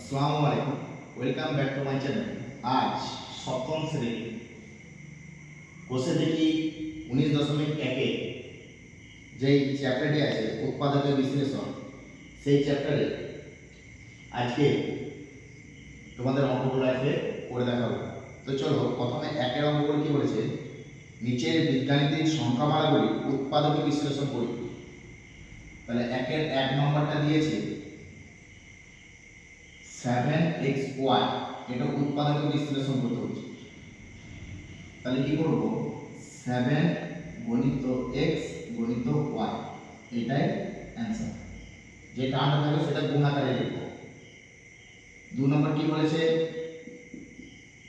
আসসালামু আলাইকুম। Welcome back to my channel আজ সপ্তম শ্রেণি। কোষে দেখি উনিশ দশমিক একে যেই চ্যাপ্টারটি আছে, উৎপাদকের বিশ্লেষণ, সেই চ্যাপ্টারে আজকে তোমাদের অঙ্কগুলো আছে করে দেখাবো। তো চলো, প্রথমে একের অঙ্কগুলো কী বলেছে? নিচের বীজগাণিতিক সংখ্যামালাগুলি উৎপাদকে বিশ্লেষণ করি। তাহলে একের এক নম্বরটা দিয়েছে সেভেন এক্স ওয়াই এটা উৎপাদকে বিশ্লেষণ করতে হচ্ছে তাহলে কি করব? সেভেন গণিত এক্স গণিত ওয়াই এটাই অ্যান্সার যে টার্মটা থাকবে সেটা গুণ আকারে লিখব। দু নম্বর কি বলেছে?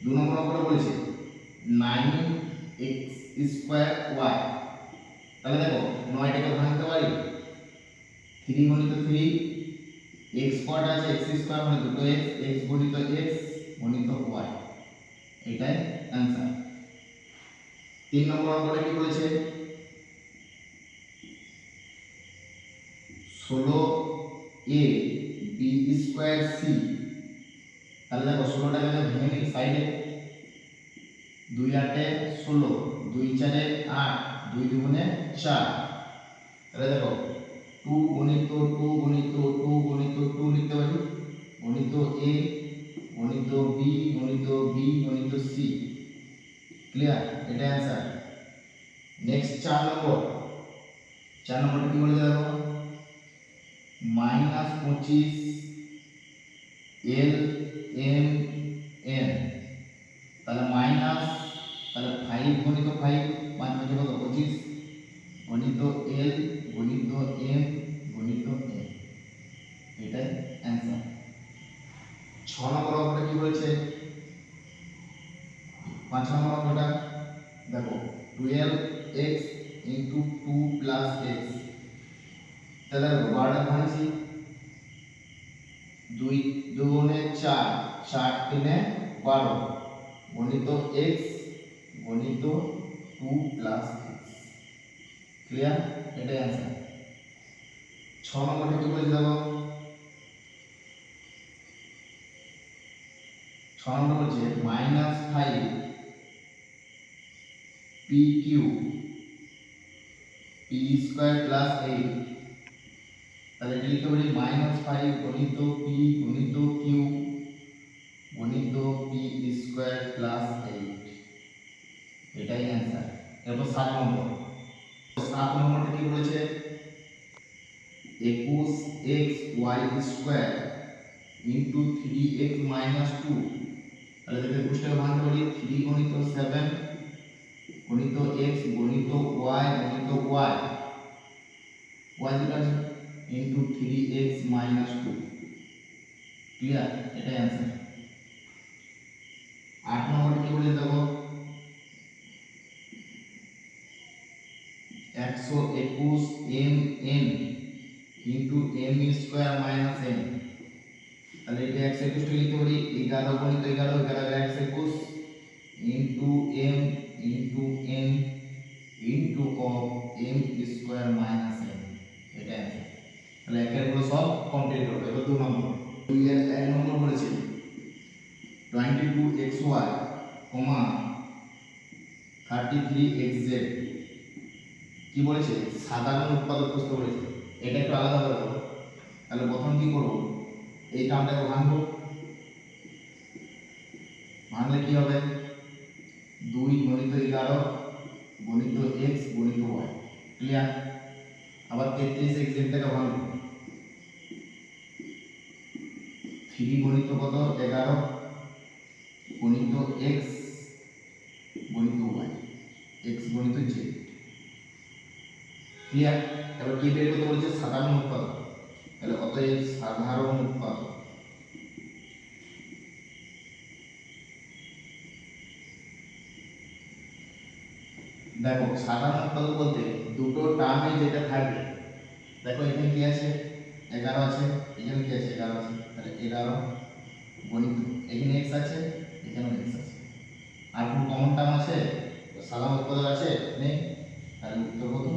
দু নম্বর নম্বরে বলেছে নাইন এক্স স্কোয়ার ওয়াই তাহলে দেখো, নয়টাকে ভাঙতে পারি? থ্রি গণিত থ্রি এক্স স্কোয়ার আছে এক্স স্কোয়ার মানে দুটো এক্স এক্স গণিত এক্স গণিত ওয়াই এটাই অ্যান্সার তিন নম্বর অঙ্কটা কি বলেছে ষোলো এ বি স্কোয়ার সি তাহলে দেখো ষোলোটাকে আমি ভেঙে নিই সাইডে দুই আটে ষোলো, দুই চারে আট, দুই দুগুণে চার। তাহলে দেখো টু গণিত টু গণিত ক্লিয়ার এটা অ্যান্সার নেক্সট চার নম্বর। চার নম্বরটা কি বলে দেখো? মাইনাস পঁচিশ এল এম এন তাহলে মাইনাস তাহলে ফাইভ গণিত ফাইভ পাঁচ পাঁচে কত? পঁচিশ। গণিত এল গণিত এম গণিত এন এটাই অ্যান্সার ছ নম্বর অঙ্কটা কি বলেছে? পাঁচ নম্বর অঙ্কটা, দেখো twelve x into two plus x তাহলে বারোটা ভাঙছি দুই দুগুণে চার চার তিনে বারো। গণিত এক্স গণিত টু প্লাস এক্স ক্লিয়ার এটাই অ্যান্সার ছ নম্বরটা কি বলেছে দেখো? ছ নম্বর বলছে minus five q p square plus eight তাহলে এটা লিখতে পারি মাইনাস ফাইভ গণিত পি গণিত কিউ গণিত পি স্কোয়ার প্লাস এইট এটাই অ্যান্সার এরপর সাত নম্বর। সাত নম্বরটা কি বলেছে? একুশ x y square into three x minus two তাহলে একুশটাকে ভাঙতে পারি থ্রি গণিত সেভেন গণিত এক্স গণিত ওয়াই গণিত ওয়াই ওয়াই যেটা আছে into three x minus two clear এটাই অ্যান্সার আট নম্বরটা কি বলে দেখো একশো একুশ m n into m square minus n তাহলে এটা একশো একুশটা লিখতে পারি এগারো গণিত এগারো এগারো একশো একুশ into m into n into of m square minus n এটা তাহলে একেরগুলো সব কমপ্লিট হবে এবার দু নম্বর। দুই এর এক নম্বর বলেছি twenty two x y comma thirty three x z কি বলেছে? সাধারণ উৎপাদক খুঁজতে বলেছে। এটা একটু আলাদা করে তাহলে প্রথম কি করব? এই টার্মটাকে ভাঙবো। ভাঙলে কি হবে? গণিত এগারো গণিত এক্স গণিত ওয়াই ক্লিয়ার আবার তেত্রিশ এক্স জেডটাকে ভাঙবো থ্রি গণিত কত? এগারো। গণিত এক্স গণিত ওয়াই এক্স গণিত জেড ক্লিয়ার এবার কি বের করতে বলছে? সাধারণ উৎপাদক। তাহলে অতএব সাধারণ উৎপাদক। দেখো, সাধারণ উৎপাদক বলতে দুটো টার্মে যেটা থাকবে, দেখো এখানে কি আছে? এগারো আছে, এখানে কি আছে? এগারো আছে। তাহলে এগারো গণিত, এখানে এক্স আছে, এখানেও এক্স আছে। আর কোনো কমন টার্ম আছে? সাধারণ উৎপাদক আছে? নেই। তাহলে উত্তর কত?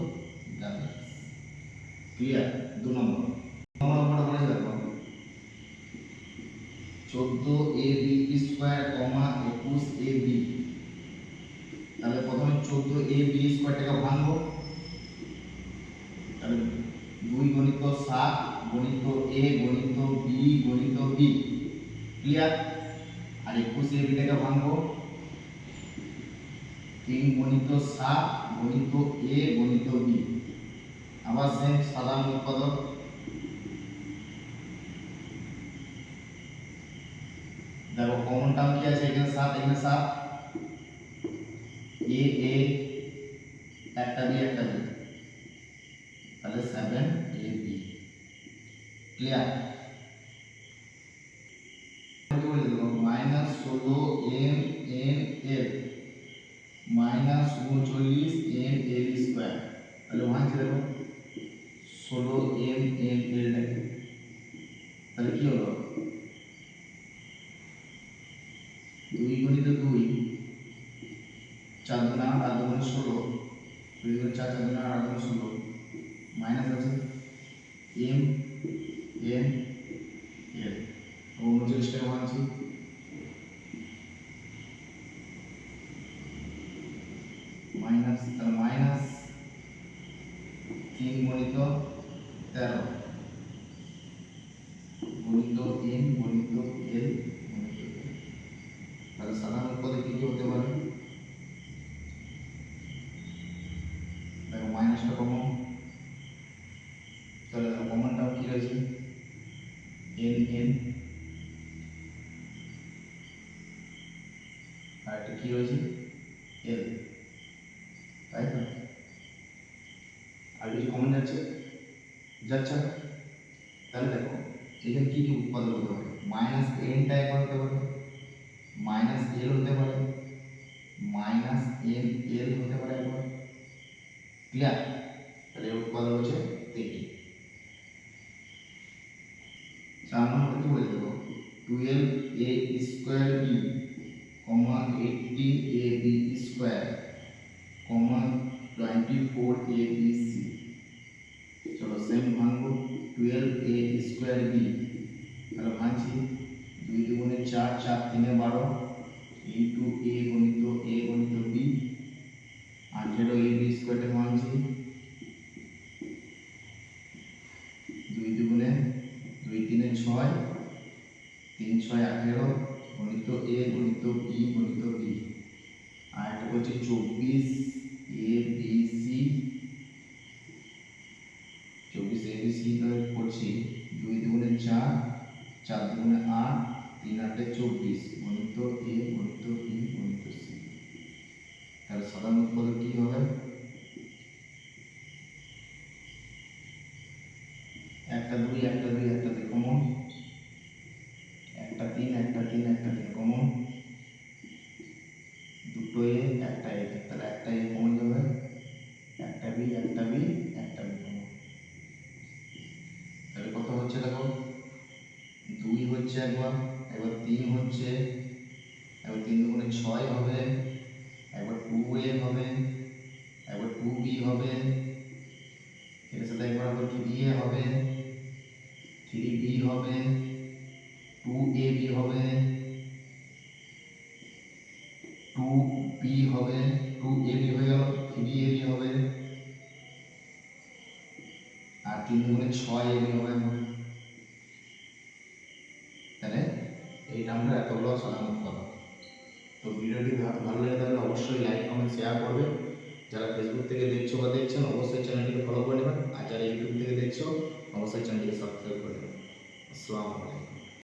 ক্লিয়ার দু নম্বর। দেখো। চোদ্দ এ বি স্কোয়ার কমা একুশ এ বি চোদ্দ এ বি স্কোয়ারটাকে ভাঙবো। তাহলে দুই গণিত সাত, গণিত এ গণিত বি গণিত বি ক্লিয়ার আর একুশ এ বিটাকে ভাঙবো। তিন গণিত সাত, গণিত এ গণিত বি আবার সেম সাধারণ উৎপাদক। দেখো কমন টার্ম কি আছে? এখানে সাত এখানে সাত। এ এ একটা বি একটা বি তাহলে seven a b clear minus ষোলো এম এন এল মাইনাস উনচল্লিশ এম এল স্কোয়ার তাহলে ভাঙছে দেখো ষোলো এম এন এল দেখো তাহলে কি হলো দুই গণিত দুই চার দুনা আট আট ষোলো, দুই চার চার দুনা আট দুগুণে ষোলো। মাইনাস আছে এম এন এল। উনচল্লিশ টাকা আছে মাইনাস, তাহলে মাইনাস তিন গণিত তেরো গণিত এন গণিত এল গণিত এল তাহলে সাধারণ পদে কি কি হতে পারে মাইনাসটা কমন তাহলে কমনটাও কি রয়েছে এন এন আর একটা কি রয়েছে এল তাই তো আর কিছু কমন যাচ্ছে যাচ্ছে? তাহলে দেখো এখানে কি কি উৎপাদন হতে পারে মাইনাস এনটা একবার হতে পারে মাইনাস এল হতে পারে মাইনাস এন এল হতে পারে একবার ক্লিয়ার তাহলে এর উৎপাদন হচ্ছে তিনটি। চার নম্বর কি বলে দেবো। Twelve a square b comma eighteen a b square comma twenty four a b c চলো সেম ভাঙবো। টুয়েলভ এ স্কোয়ার বি তাহলে ভাঙছি। দুই দুগুণে চার চার তিনে বারো। ইন্টু এ গণিত বি আঠেরো এ বি স্কোয়ারটা ভাঙছি দুই দুগুণে দুই তিনে ছয় তিন ছয় আঠেরো গণিত এ গণিত বি গণিত বি আর একটা হচ্ছে চব্বিশ, এ, বি, সি। চব্বিশ, এ, বি, সি করছি। দুই দুগুণে চার চার দুগুণে আট, তিন আটে চব্বিশ, গণিত এ, গণিত বি, গণিত সি। তাহলে সাধারণ উৎপাদক কি হবে? একটা দুই একবার একবার তিন হচ্ছে, একবার তিন দুগুণে ছয় হবে, একবার টু এ হবে, একবার টু বি হবে, এর সাথে একবার আবার থ্রি এ হবে, থ্রি বি হবে, টু এ বি হবে, টু বি হবে, টু এ বি হয়ে গেল, থ্রি এ বি হবে, আর তিন গুণে ছয় এ বি হবে তাহলে এইটা আমরা এতগুলো করো। তো ভিডিওটি ভালো লেগে থাকলে অবশ্যই লাইক কমেন্ট শেয়ার করবে। যারা ফেসবুক থেকে দেখছ বা দেখছেন, অবশ্যই চ্যানেলটিকে ফলো করে নেবেন। আর যারা ইউটিউব থেকে দেখছ, অবশ্যই চ্যানেলটিকে সাবস্ক্রাইব করে নেবেন। আসসালামু আলাইকুম।